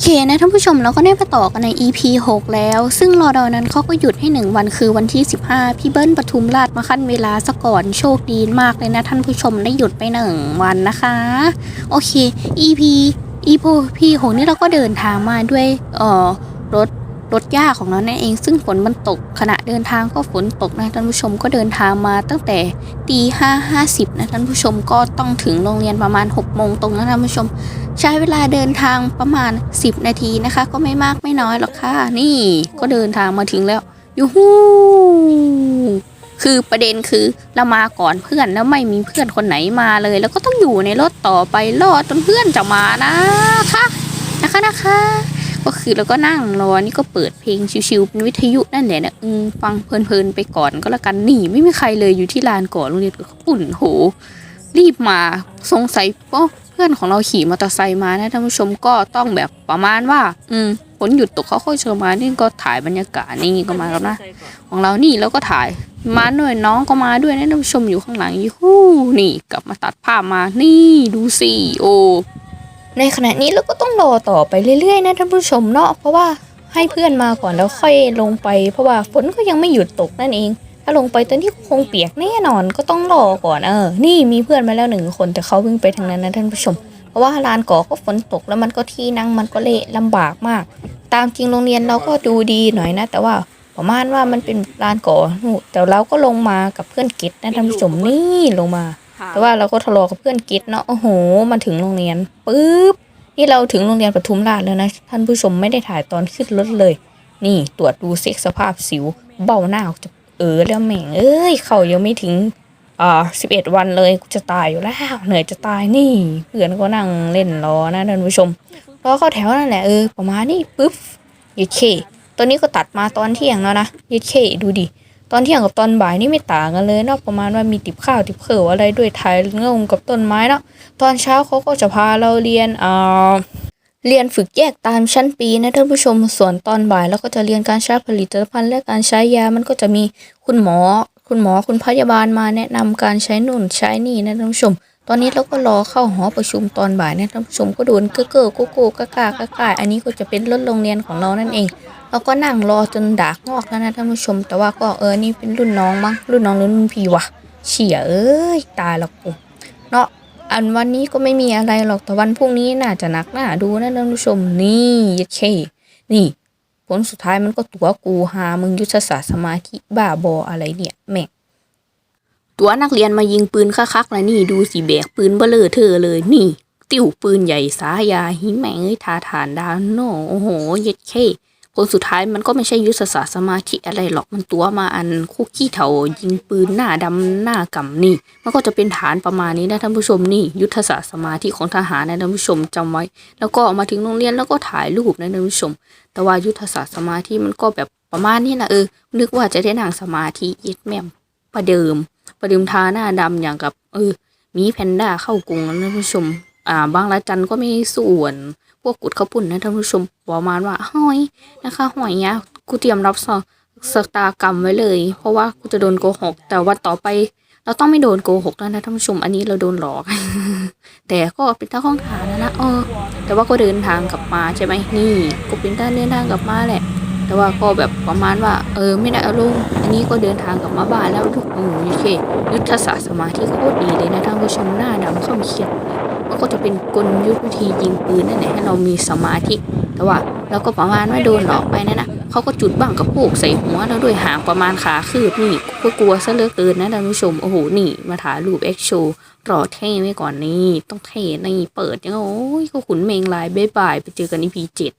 เคนะท่านผู้ชมเราก็ได้มาต่อกันใน EP 6 แล้ว ซึ่งรอดอนั้นเขาก็หยุดให้ 1 วันคือวันที่ 15 พี่เบิ้ลปทุมราชมาขั้นเวลาซะก่อนโชคดีมากเลยนะท่านผู้ชมได้หยุดไป 1 วันนะคะ โอเค EP EP พี่หกนี่เราก็เดินทางมาด้วยเอ่อรถ รถย่าของเรานั่นเอง ซึ่งฝนมันตกขณะเดินทางก็ฝนตกนะท่านผู้ชมก็เดินทางมาตั้งแต่ตีห้าห้าสิบนะท่านผู้ชมก็ต้องถึงโรงเรียนประมาณ6โมงตรงนะท่านผู้ชม ใช้เวลาเดินทางประมาณ 10 นาทีนะคะ ก็ไม่มากไม่น้อยหรอกค่ะ นี่ก็เดินทางมาถึงแล้วยูฮูคือประเด็นคือเรามาก่อนเพื่อนแล้วไม่มีเพื่อนคนไหนมาเลย แล้วก็ต้องอยู่ในรถต่อไปรอจนเพื่อนจะมานะคะนะคะนะคะ ก็คือเราก็นั่งรอนี่ก็เปิดเพลงชิวๆเป็นวิทยุนั่นแหละนะอืมฟังเพลินๆไปก่อนก็แล้วกันนี่ไม่มีใครเลยอยู่ที่ลานก่อนโรงเรียนก็อุ่นโห รีบมาสงสัยเพื่อนของเราขี่มอเตอร์ไซค์มานะท่านผู้ชมก็ต้องแบบประมาณว่า อืมฝนหยุดตกเขาค่อยเชิญมานี่ก็ถ่ายบรรยากาศนี่ก็มาแล้วนะของเรานี่แล้วก็ถ่ายมาด้วยน้องก็มาด้วยนะท่านผู้ชมอยู่ข้างหลังยูฮู้นี่กลับมาตัดภาพมานี่ดูสิโอในขณะนี้เรา รอต่อไปเรื่อยๆนะท่านผู้ชมเนาะเพราะว่าให้เพื่อนมาก่อนแล้วค่อยลงไป เพราะว่าฝนก็ยังไม่หยุดตกนั่นเอง ถ้าลงไปตอนที่คงเปียกแน่นอนก็ต้องรอก่อนเออ นี่มีเพื่อนมาแล้วหนึ่งคนแต่เขาวิ่งไปทางนั้นนะท่านผู้ชม เพราะว่าลานก่อก็ฝนตกแล้วมันก็ที่นั่งมันก็เละลำบากมาก ตามจริงโรงเรียนเราก็ดูดีหน่อยนะ แต่ว่าประมาณว่ามันเป็นลานก่อแต่เราก็ลงมากับเพื่อนกิจนะท่านผู้ชมนี่ลงมา แต่ว่าเราก็ทะเลาะกับเพื่อนกิจเนาะโอ้โหมาถึงโรงเรียนปุ๊บ นี่เราถึงโรงเรียนปทุมราชแล้วนะ ท่านผู้ชมไม่ได้ถ่ายตอนขึ้นรถเลย นี่ตรวจดูเซ็กสภาพสิว เบ้าหน้าจะเออแล้วแม่งเอ้ย เขายังไม่ถึงอ่าสิบเอ็ดวันเลยกูจะตายอยู่แล้วเหนื่อยจะตายนี่ เพื่อนก็นั่งเล่นรอนะท่านผู้ชมรอเข้าแถวนั่นแหละเออประมาณนี้ปุ๊บยีเคตอนนี้ก็ตัดมาตอนเที่ยงแล้วนะยีเคดูดิ ตอนเที่ยงกับตอนบ่ายนี่ไม่ต่างกันเลยเนาะประมาณว่ามีติบข้าวติบเขืออะไรด้วยไทยเงงกับต้นไม้เนาะตอนเช้าเขาก็จะพาเราเรียนอ่าเรียนฝึกแยกตามชั้นปีนะท่านผู้ชมส่วนตอนบ่ายแล้วก็จะเรียนการใช้ผลิตภัณฑ์และการใช้ยามันก็จะมีคุณหมอ คุณหมอคุณพยาบาลมาแนะนำการใช้นู่นใช้นี่นะท่านผู้ชม ตอนนี้เราก็รอเข้าหอประชุมตอนบ่ายนะท่านผู้ชมก็โดนเก้อเก้อโกโก้กากากากาอันนี้ก็จะเป็นรถโรงเรียนของเรานั่นเอง เราก็นั่งรอจนดากงอกแล้วนะท่านผู้ชม แต่ว่าก็เออนี่เป็นรุ่นน้องมั้งรุ่นน้องหรือรุ่นพี่วะเฉียเอ้ยตายล้วกูเนาะอันวันนี้ก็ไม่มีอะไรหรอกแต่วันพรุ่งนี้น่าจะหนักหน้าดูนะท่านผู้ชมนี่ยัดเคนี่ ผลสุดท้ายมันก็ตัวกูหามึงยุทธศาสตร์สมาธิบ้าบออะไรเนี่ยแม่ง ตัวนักเรียนมายิงปืนคักๆแล้วนี่ดูสิแบกปืนเบลอเธอเลยนี่ ติ้วปืนใหญ่สายาหิแม่งเอ้ยทาฐานดาวโนโอ้โหเย็ดเคผลสุดท้ายมันก็ไม่ใช่ยุทธศาสตร์สมาธิอะไรหรอกมันตัวมาอันคุกขี้เถายิงปืนหน้าดำหน้ากำนี่ มันก็จะเป็นฐานประมาณนี้นะท่านผู้ชมนี่ ยุทธศาสตร์สมาธิของทหารนะท่านผู้ชมจำไว้ แล้วก็มาถึงโรงเรียนแล้วก็ถ่ายรูปนะท่านผู้ชม แต่ว่ายุทธศาสตร์สมาธิมันก็แบบประมาณนี้นะเออนึกว่าจะได้นั่งสมาธิเย็ดแม่มประเดิม ประเดิมทาหน้าดำอย่างกับ เออมีแพนด้าเข้ากรุงนะท่านผู้ชม อ่า บางละจันก็ไม่ส่วน พวกกุดข้าวปุ่นนะท่านผู้ชมประมาณว่าห้อยนะคะหอยเนี้ยกูเตรียมรับสสตากรรมไว้เลย เพราะว่ากูจะโดนโกหก แต่ว่าต่อไป เราต้องไม่โดนโกหกแล้วนะท่านผู้ชม อันนี้เราโดนหลอก แต่ก็เป็นท่าข้องฐานนะนะเออแต่ว่าก็เดินทางกลับมาใช่ไหมนี่ก็เป็นท่าเดินทางกลับมาแหละ แต่ว่าก็แบบประมาณว่า เออไม่ได้อารมณ์อันนี้ก็เดินทางกลับมาบ้านแล้วทุกโอ้โหโอเคยุทธศาสตร์สมาธิโคตรดีเลยนะท่านผู้ชมหน้าดำเข้าเขียดมันก็จะเป็นกลยุทธวิธียิงปืนนั่นแหละให้เรามีสมาธิแต่ว่าเราก็ประมาณว่าโดนหลอกไปนั่นนะเขาก็จุดบ้างกับพวกใส่หัวเราด้วยหางประมาณขาคืบนี่ก็กลัวซะเลือกเกินนะท่านผู้ชมโอ้โหนี่มาถ่ายรูปเอ็กโชรอเท่ไว้ก่อนนี่ต้องเท่นี่เปิดยังโอ้ยก็ขุนเมงลายบ๊ายบายไปเจอกันอีพีเจ็ด